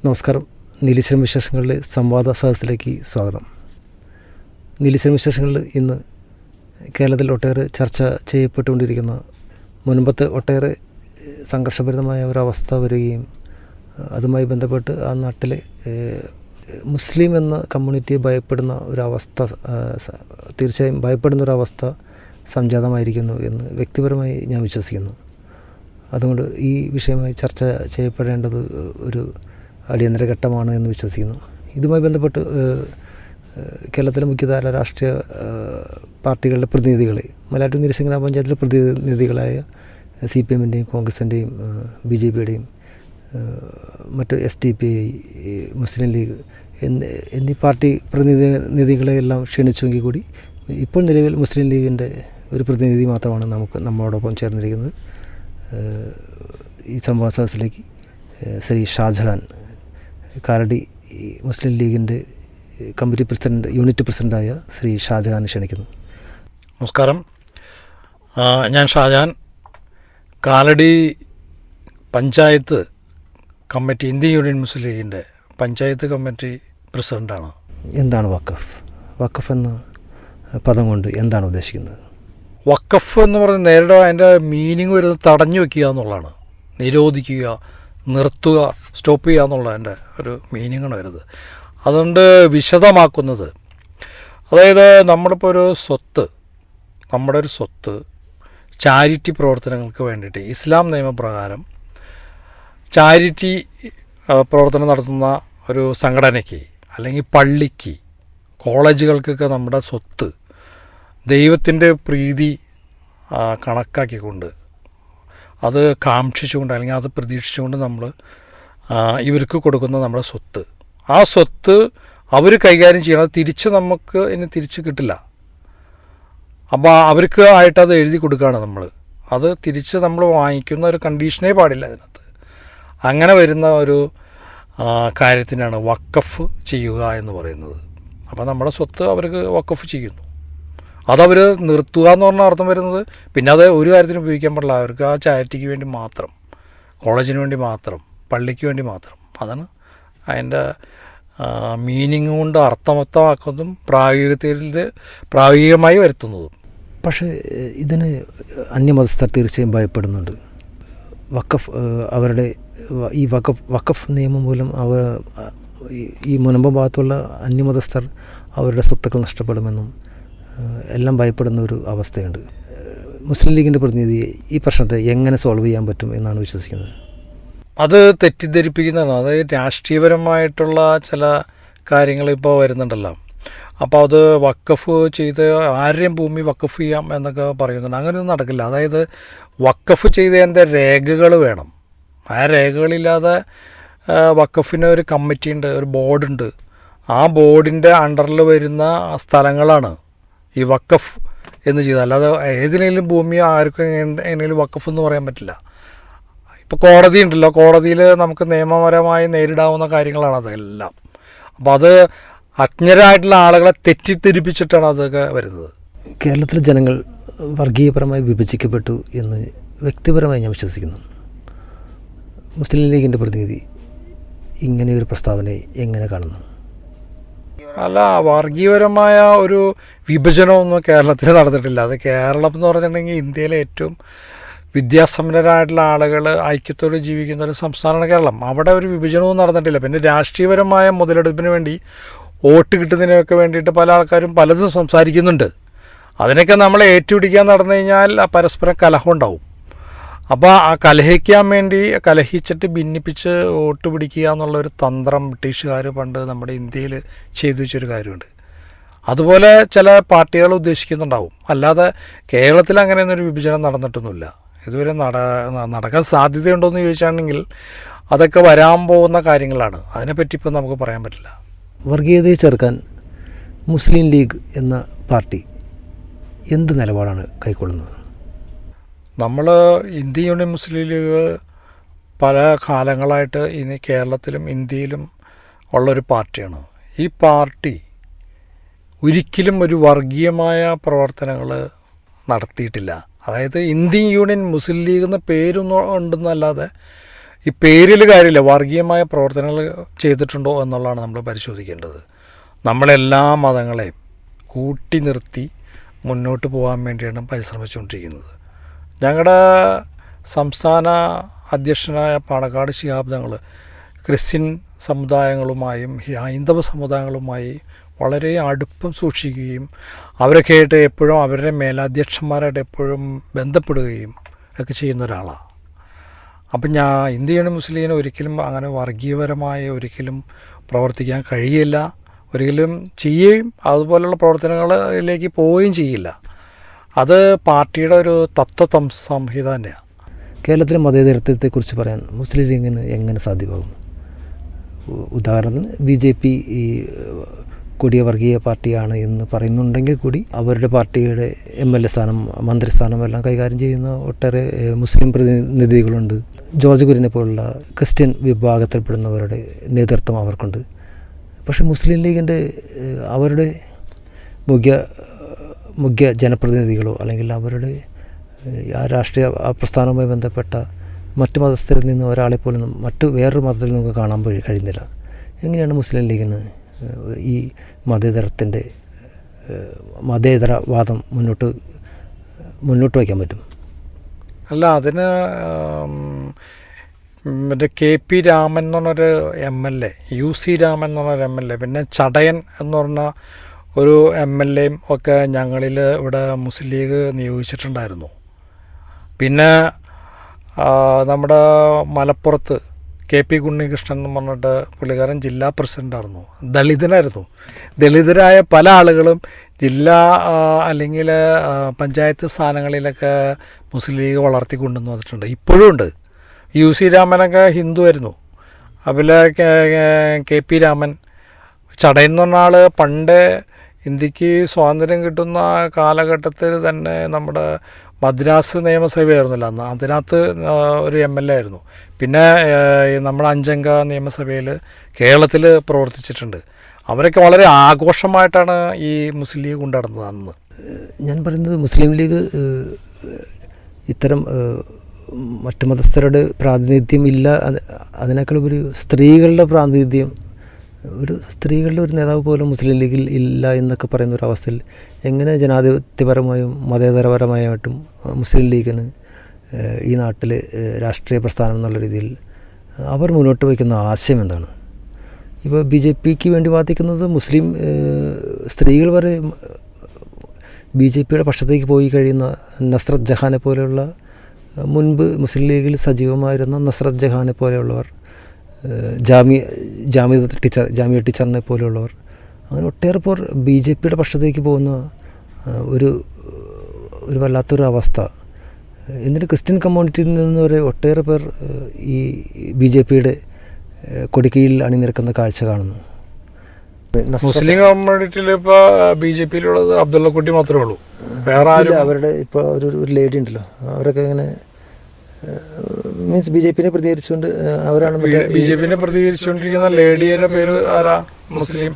നമസ്കാരം. നീലീശ്വരം വിശേഷങ്ങളിലെ സംവാദ സദസ്സിലേക്ക് സ്വാഗതം. നീലീശ്വരം വിശേഷങ്ങളിൽ ഇന്ന് കേരളത്തിൽ ഒട്ടേറെ ചർച്ച ചെയ്യപ്പെട്ടുകൊണ്ടിരിക്കുന്ന. മുൻപത്തെ ഒട്ടേറെ സംഘർഷഭരിതമായ ഒരവസ്ഥ വരികയും അതുമായി ബന്ധപ്പെട്ട് ആ നാട്ടിലെ മുസ്ലിം എന്ന കമ്മ്യൂണിറ്റിയെ ഭയപ്പെടുന്ന ഒരവസ്ഥ തീർച്ചയായും ഭയപ്പെടുന്ന ഒരവസ്ഥ സംജാതമായിരിക്കുന്നു എന്ന് വ്യക്തിപരമായി ഞാൻ വിശ്വസിക്കുന്നു. അതുകൊണ്ട് ഈ വിഷയമായി ചർച്ച ചെയ്യപ്പെടേണ്ടത് ഒരു അടിയന്തര ഘട്ടമാണ് എന്ന് വിശ്വസിക്കുന്നു. ഇതുമായി ബന്ധപ്പെട്ട് കേരളത്തിലെ മുഖ്യധാര രാഷ്ട്രീയ പാർട്ടികളുടെ പ്രതിനിധികൾ മലയാറ്റൂർ നിരസിംഗ് പഞ്ചായത്തിലെ പ്രതിനിധികളായ സി പി എമ്മിന്റെയും കോൺഗ്രസിന്റെയും ബി ജെ പിയുടെയും മറ്റ് S T P I Muslim League എന്നീ എന്നീ പാർട്ടി പ്രതിനിധികളെയെല്ലാം ക്ഷണിച്ചുവെങ്കിൽ കൂടി ഇപ്പോൾ നിലവിൽ മുസ്ലിം ലീഗിന്റെ ഒരു പ്രതിനിധി മാത്രമാണ് നമുക്ക് നമ്മളോടൊപ്പം ചേർന്നിരിക്കുന്നത്. ഈ സംവാദ സദസ്സിലേക്ക് ശ്രീ ഷാജഹാൻ കാലടി മുസ്ലിം ലീഗിന്റെ കമ്മിറ്റി പ്രസിഡന്റ് യൂണിറ്റ് പ്രസിഡന്റായ ശ്രീ ഷാജഹാൻ ക്ഷണിക്കുന്നു. നമസ്കാരം. ഞാൻ Shajan Kalady panchayat committee Indian Union Muslim ലീഗിന്റെ പഞ്ചായത്ത് കമ്മിറ്റി പ്രസിഡന്റാണ് എന്താണ് വഖഫ്? വഖഫ് എന്ന പദം കൊണ്ട് എന്താണ് ഉദ്ദേശിക്കുന്നത്? വക്കഫ് എന്ന് പറഞ്ഞാൽ നേരിടെ അതിന്റെ മീനിങ് വരുന്നത് തടഞ്ഞു വെക്കുക എന്നുള്ളതാണ്. നിരോധിക്കുക നിർത്തുക സ്റ്റോപ്പ് ചെയ്യുക എന്നുള്ളതിന്റെ ഒരു മീനിങ്ങാണ് വരുന്നത്. അതുകൊണ്ട് വിശദമാക്കുന്നത് അതായത് നമ്മളിപ്പോൾ ഒരു സ്വത്ത് നമ്മുടെ ഒരു സ്വത്ത് ചാരിറ്റി പ്രവർത്തനങ്ങൾക്ക് വേണ്ടിയിട്ട് ഇസ്ലാം നിയമപ്രകാരം ചാരിറ്റി പ്രവർത്തനം നടത്തുന്ന ഒരു സംഘടനയ്ക്ക് അല്ലെങ്കിൽ പള്ളിക്ക് കോളേജുകൾക്കൊക്കെ നമ്മുടെ സ്വത്ത് ദൈവത്തിന്റെ പ്രീതി കണക്കാക്കിക്കൊണ്ട് അത് കാക്ഷിച്ചുകൊണ്ട് അല്ലെങ്കിൽ അത് പ്രതീക്ഷിച്ചുകൊണ്ട് നമ്മൾ ഇവർക്ക് കൊടുക്കുന്ന നമ്മുടെ സ്വത്ത്. ആ സ്വത്ത് അവർ കൈകാര്യം ചെയ്യണം. അത് തിരിച്ച് നമുക്ക് ഇനി തിരിച്ച് കിട്ടില്ല. അപ്പോൾ അവർക്ക് ആയിട്ട് അത് എഴുതി കൊടുക്കുകയാണ് നമ്മൾ അത് തിരിച്ച് നമ്മൾ വാങ്ങിക്കുന്ന ഒരു കണ്ടീഷനേ പാടില്ല അതിനകത്ത്. അങ്ങനെ വരുന്ന ഒരു കാര്യത്തിനാണ് വക്കഫ് ചെയ്യുക എന്ന് പറയുന്നത്. അപ്പോൾ നമ്മുടെ സ്വത്ത് അവർക്ക് വക്കഫ് ചെയ്യുന്നു. അതവർ നിർത്തുക എന്ന് പറഞ്ഞ അർത്ഥം വരുന്നത് പിന്നെ അത് ഒരു കാര്യത്തിന് ഉപയോഗിക്കാൻ പാടില്ല. അവർക്ക് ആ ചാരിറ്റിക്ക് വേണ്ടി മാത്രം കോളേജിന് വേണ്ടി മാത്രം പള്ളിക്ക് വേണ്ടി മാത്രം. അതാണ് അതിന്റെ മീനിങ് കൊണ്ട് അർത്ഥമർത്ഥമാക്കുന്നതും പ്രായോഗികത്തിൽ പ്രായോഗികമായി വരുത്തുന്നതും. പക്ഷേ ഇതിന് അന്യമതസ്ഥർ തീർച്ചയായും ഭയപ്പെടുന്നുണ്ട്. വക്കഫ് അവരുടെ ഈ വക്കഫ് വക്കഫ് നിയമം മൂലം അവ ഈ- മുനമ്പം ഭാഗത്തുള്ള അന്യമതസ്ഥർ അവരുടെ സ്വത്തുക്കൾ നഷ്ടപ്പെടുമെന്നും എല്ലാം ഭയപ്പെടുന്ന ഒരു അവസ്ഥയുണ്ട്. മുസ്ലിം ലീഗിന്റെ പ്രതിനിധി ഈ പ്രശ്നത്തെ എങ്ങനെ സോൾവ് ചെയ്യാൻ പറ്റും എന്നാണ് വിശ്വസിക്കുന്നത്? അത് തെറ്റിദ്ധരിപ്പിക്കുന്നതാണ്. അതായത് രാഷ്ട്രീയപരമായിട്ടുള്ള ചില കാര്യങ്ങൾ ഇപ്പോൾ വരുന്നുണ്ടല്ലോ. അപ്പോൾ അത് വക്കഫ് ചെയ്ത് ആരുടെയും ഭൂമി വക്കഫ് ചെയ്യാം എന്നൊക്കെ പറയുന്നുണ്ട്. അങ്ങനെയൊന്നും നടക്കില്ല. അതായത് വക്കഫ് ചെയ്തതിന്റെ രേഖകൾ വേണം. ആ രേഖകളില്ലാതെ വക്കഫിന് ഒരു കമ്മിറ്റി ഉണ്ട് ഒരു ബോർഡുണ്ട്. ആ ബോർഡിന്റെ അണ്ടറിൽ വരുന്ന സ്ഥലങ്ങളാണ് ഈ വക്കഫ് എന്ന് ചെയ്താൽ അല്ലാതെ ഏതിനെങ്കിലും ഭൂമി ആർക്കും എങ്ങനെ- എങ്ങനെയും വക്കഫ് എന്ന് പറയാൻ പറ്റില്ല. ഇപ്പോൾ കോടതി ഉണ്ടല്ലോ കോടതിയിൽ നമുക്ക് നിയമപരമായി നേരിടാവുന്ന കാര്യങ്ങളാണ് അതെല്ലാം. അപ്പോൾ അത് അജ്ഞരായിട്ടുള്ള ആളുകളെ തെറ്റിദ്ധരിപ്പിച്ചിട്ടാണ് അതൊക്കെ വരുന്നത്. കേരളത്തിലെ ജനങ്ങൾ വർഗീയപരമായി വിഭജിക്കപ്പെട്ടു എന്ന് വ്യക്തിപരമായി ഞാൻ വിശ്വസിക്കുന്നു. മുസ്ലിം ലീഗിന്റെ പ്രതിനിധി ഇങ്ങനെയൊരു പ്രസ്താവനയെ എങ്ങനെ കാണുന്നു? അല്ല വർഗീയപരമായ ഒരു വിഭജനമൊന്നും കേരളത്തിൽ നടന്നിട്ടില്ല. അത് കേരളം എന്ന് പറഞ്ഞിട്ടുണ്ടെങ്കിൽ ഇന്ത്യയിലെ ഏറ്റവും വിദ്യാസമ്പന്നരായിട്ടുള്ള ആളുകൾ ഐക്യത്തോടെ ജീവിക്കുന്ന ഒരു സംസ്ഥാനമാണ് കേരളം. അവിടെ ഒരു വിഭജനവും നടന്നിട്ടില്ല. പിന്നെ രാഷ്ട്രീയപരമായ മുതലെടുപ്പിന് വേണ്ടി വോട്ട് കിട്ടുന്നതിനൊക്കെ വേണ്ടിയിട്ട് പല ആൾക്കാരും പലതും സംസാരിക്കുന്നുണ്ട്. അതിനൊക്കെ നമ്മൾ ഏറ്റുപിടിക്കാൻ നടന്നു കഴിഞ്ഞാൽ പരസ്പരം കലഹം ഉണ്ടാവും. അപ്പോൾ ആ കലഹിക്കാൻ വേണ്ടി കലഹിച്ചിട്ട് ഭിന്നിപ്പിച്ച് വോട്ട് പിടിക്കുക എന്നുള്ള ഒരു തന്ത്രം ബ്രിട്ടീഷുകാർ പണ്ട് നമ്മുടെ ഇന്ത്യയിൽ ചെയ്തു വെച്ചൊരു കാര്യമുണ്ട്. അതുപോലെ ചില പാർട്ടികൾ ഉദ്ദേശിക്കുന്നുണ്ടാവും. അല്ലാതെ കേരളത്തിൽ അങ്ങനെയൊന്നും ഒരു വിഭജനം നടന്നിട്ടൊന്നുമില്ല. ഇതുവരെ നട നടക്കാൻ സാധ്യതയുണ്ടോ എന്ന് ചോദിച്ചാണെങ്കിൽ അതൊക്കെ വരാൻ പോകുന്ന കാര്യങ്ങളാണ്. അതിനെപ്പറ്റി ഇപ്പം നമുക്ക് പറയാൻ പറ്റില്ല. വർഗീയതയെ ചെറുക്കാൻ മുസ്ലിം ലീഗ് എന്ന പാർട്ടി എന്ത് നിലപാടാണ് കൈക്കൊള്ളുന്നത്? നമ്മൾ ഇന്ത്യൻ യൂണിയൻ മുസ്ലിം ലീഗ് പല കാലങ്ങളായിട്ട് ഇനി കേരളത്തിലും ഇന്ത്യയിലും ഉള്ളൊരു പാർട്ടിയാണ്. ഈ പാർട്ടി ഒരിക്കലും ഒരു വർഗീയമായ പ്രവർത്തനങ്ങൾ നടത്തിയിട്ടില്ല. അതായത് ഇന്ത്യൻ യൂണിയൻ മുസ്ലിം ലീഗ് എന്ന പേരൊന്നും ഉണ്ടെന്നല്ലാതെ ഈ പേരിൽ കാര്യമില്ല. വർഗീയമായ പ്രവർത്തനങ്ങൾ ചെയ്തിട്ടുണ്ടോ എന്നുള്ളതാണ് നമ്മൾ പരിശോധിക്കേണ്ടത്. നമ്മളെല്ലാ മതങ്ങളെയും കൂട്ടി നിർത്തി മുന്നോട്ട് പോകാൻ വേണ്ടിയാണ് പരിശ്രമിച്ചുകൊണ്ടിരിക്കുന്നത്. ഞങ്ങളുടെ സംസ്ഥാന അധ്യക്ഷനായ പാണക്കാട് ശിഹാബ് തങ്ങൾ ക്രിസ്ത്യൻ സമുദായങ്ങളുമായും ഹൈന്ദവ സമുദായങ്ങളുമായി വളരെ അടുപ്പം സൂക്ഷിക്കുകയും അവരൊക്കെ ആയിട്ട് എപ്പോഴും അവരുടെ മേലധ്യക്ഷന്മാരായിട്ട് എപ്പോഴും ബന്ധപ്പെടുകയും ഒക്കെ ചെയ്യുന്ന ഒരാളാണ് അപ്പം ഞാൻ ഇന്ത്യയുടെ മുസ്ലിമിന് ഒരിക്കലും അങ്ങനെ വർഗീയപരമായ ഒരിക്കലും പ്രവർത്തിക്കാൻ കഴിയില്ല. ഒരിക്കലും ചെയ്യുകയും അതുപോലുള്ള പ്രവർത്തനങ്ങളിലേക്ക് പോവുകയും ചെയ്യില്ല. അത് പാർട്ടിയുടെ ഒരു തത്വ സംഹിത തന്നെയാണ് കേരളത്തിലെ മതേതരത്വത്തെക്കുറിച്ച് പറയാൻ മുസ്ലിം ലീഗിന് എങ്ങനെ സാധ്യമാകും? ഉദാഹരണത്തിന് ബി ജെ പി ഈ കൊടിയ വർഗീയ പാർട്ടിയാണ് എന്ന് പറയുന്നുണ്ടെങ്കിൽ കൂടി അവരുടെ പാർട്ടിയുടെ എം എൽ എ സ്ഥാനം മന്ത്രിസ്ഥാനം എല്ലാം കൈകാര്യം ചെയ്യുന്ന ഒട്ടേറെ മുസ്ലിം പ്രതിനിധികളുണ്ട്. ജോർജ് കുര്യനെ പോലുള്ള ക്രിസ്ത്യൻ വിഭാഗത്തിൽപ്പെടുന്നവരുടെ നേതൃത്വം അവർക്കുണ്ട്. പക്ഷേ മുസ്ലിം ലീഗിന്റെ അവരുടെ മുഖ്യ മുഖ്യ ജനപ്രതിനിധികളോ അല്ലെങ്കിൽ അവരുടെ ആ രാഷ്ട്രീയ പ്രസ്ഥാനവുമായി ബന്ധപ്പെട്ട മറ്റ് മതസ്ഥരിൽ നിന്ന് ഒരാളെ പോലും മറ്റു വേറൊരു മതത്തിൽ നമുക്ക് കാണാൻ കഴി- കഴിയുന്നില്ല. എങ്ങനെയാണ് മുസ്ലിം ലീഗിന് ഈ മതേതരത്തിന്റെ മതേതര മതേതരവാദം മുന്നോട്ട് മുന്നോട്ട് വയ്ക്കാൻ പറ്റും? അല്ല അതിന് മറ്റേ കെ പി രാമൻ എന്ന് പറഞ്ഞൊരു M L A U C Raman എന്ന് പറഞ്ഞൊരു എം എൽ എ പിന്നെ ചടയൻ എന്ന് പറഞ്ഞ ഒരു എം എൽ എയും ഒക്കെ ഞങ്ങളിൽ ഇവിടെ മുസ്ലിം ലീഗ് നിയോഗിച്ചിട്ടുണ്ടായിരുന്നു. പിന്നെ നമ്മുടെ മലപ്പുറത്ത് കെ പി ഉണ്ണികൃഷ്ണൻ എന്ന് പറഞ്ഞിട്ട് പുള്ളിക്കാരൻ ജില്ലാ പ്രസിഡന്റായിരുന്നു ദളിതനായിരുന്നു. ദളിതരായ പല ആളുകളും ജില്ലാ അല്ലെങ്കിൽ പഞ്ചായത്ത് സ്ഥാനങ്ങളിലൊക്കെ മുസ്ലിം ലീഗ് വളർത്തിക്കൊണ്ടുവന്ന് വന്നിട്ടുണ്ട്. ഇപ്പോഴും ഉണ്ട്. യു സി രാമനൊക്കെ ഹിന്ദു ആയിരുന്നു. അതുപോലെ കെ- പി രാമൻ ചടയെന്ന് എന്ന് പറഞ്ഞ ആൾ പണ്ട് ഇന്ത്യയ്ക്ക് സ്വാതന്ത്ര്യം കിട്ടുന്ന കാലഘട്ടത്തിൽ തന്നെ നമ്മുടെ മദ്രാസ് നിയമസഭയായിരുന്നല്ലോ അന്ന്. അതിനകത്ത് ഒരു എം എൽ എ ആയിരുന്നു. പിന്നെ നമ്മുടെ അഞ്ചംഗ നിയമസഭയിൽ കേരളത്തിൽ പ്രവർത്തിച്ചിട്ടുണ്ട്. അവരൊക്കെ വളരെ ആഘോഷമായിട്ടാണ് ഈ മുസ്ലിം ലീഗ് കൊണ്ടുനടന്നത് അന്ന്. ഞാൻ പറയുന്നത് മുസ്ലിം ലീഗ് ഇത്തരം മറ്റു മതസ്ഥരുടെ പ്രാതിനിധ്യം ഇല്ല. അതിനേക്കാളുപരി സ്ത്രീകളുടെ പ്രാതിനിധ്യം ഒരു സ്ത്രീകളുടെ ഒരു നേതാവ് പോലും മുസ്ലിം ലീഗിൽ ഇല്ല എന്നൊക്കെ പറയുന്ന ഒരു അവസ്ഥയിൽ എങ്ങനെ ജനാധിപത്യപരമായും മതേതരപരമായിട്ടും മുസ്ലിം ലീഗിന് ഈ നാട്ടിൽ രാഷ്ട്രീയ പ്രസ്ഥാനം എന്നുള്ള രീതിയിൽ അവർ മുന്നോട്ട് വയ്ക്കുന്ന ആശയം എന്താണ്? ഇപ്പോൾ ബി ജെ പിക്ക് വേണ്ടി വാദിക്കുന്നത് മുസ്ലിം സ്ത്രീകൾ വരെ ബി ജെ പിയുടെ പക്ഷത്തേക്ക് പോയി കഴിയുന്ന നസ്രത് ജഹാനെ പോലെയുള്ള മുൻപ് മുസ്ലിം ലീഗിൽ സജീവമായിരുന്ന നസ്രത് ജഹാനെ പോലെയുള്ളവർ ജാമ്യ ജാമ്യ ടീച്ചർ ജാമ്യ ടീച്ചറിനെ പോലെയുള്ളവർ. അങ്ങനെ ഒട്ടേറെ പേർ ബി ജെ പിയുടെ പക്ഷത്തേക്ക് പോകുന്ന ഒരു ഒരു വല്ലാത്തൊരു അവസ്ഥ. എന്നിട്ട് ക്രിസ്ത്യൻ കമ്മ്യൂണിറ്റിയിൽ നിന്ന് വരെ ഒട്ടേറെ പേർ ഈ ബി ജെ പിയുടെ കൊടിക്കീഴിൽ അണിനിരക്കുന്ന കാഴ്ച കാണുന്നു. മുസ്ലിം കമ്മ്യൂണിറ്റിയിൽ ഇപ്പോൾ ബി ജെ പിയിലുള്ളത് അബ്ദുള്ള കുട്ടി മാത്രമേ ഉള്ളൂ. വേറെ ആരും അവരുടെ ഇപ്പോൾ ഒരു ഒരു ലേഡി ഉണ്ടല്ലോ. അവരൊക്കെ ഇങ്ങനെ മീൻസ് ബി ജെ പിനെ പ്രതികരിച്ചുകൊണ്ട് അവരാണ് ബി ജെ പിന്നെ പ്രതികരിച്ചുകൊണ്ടിരിക്കുന്ന ലേഡിയുടെ പേര് ആരാ? മുസ്ലിം.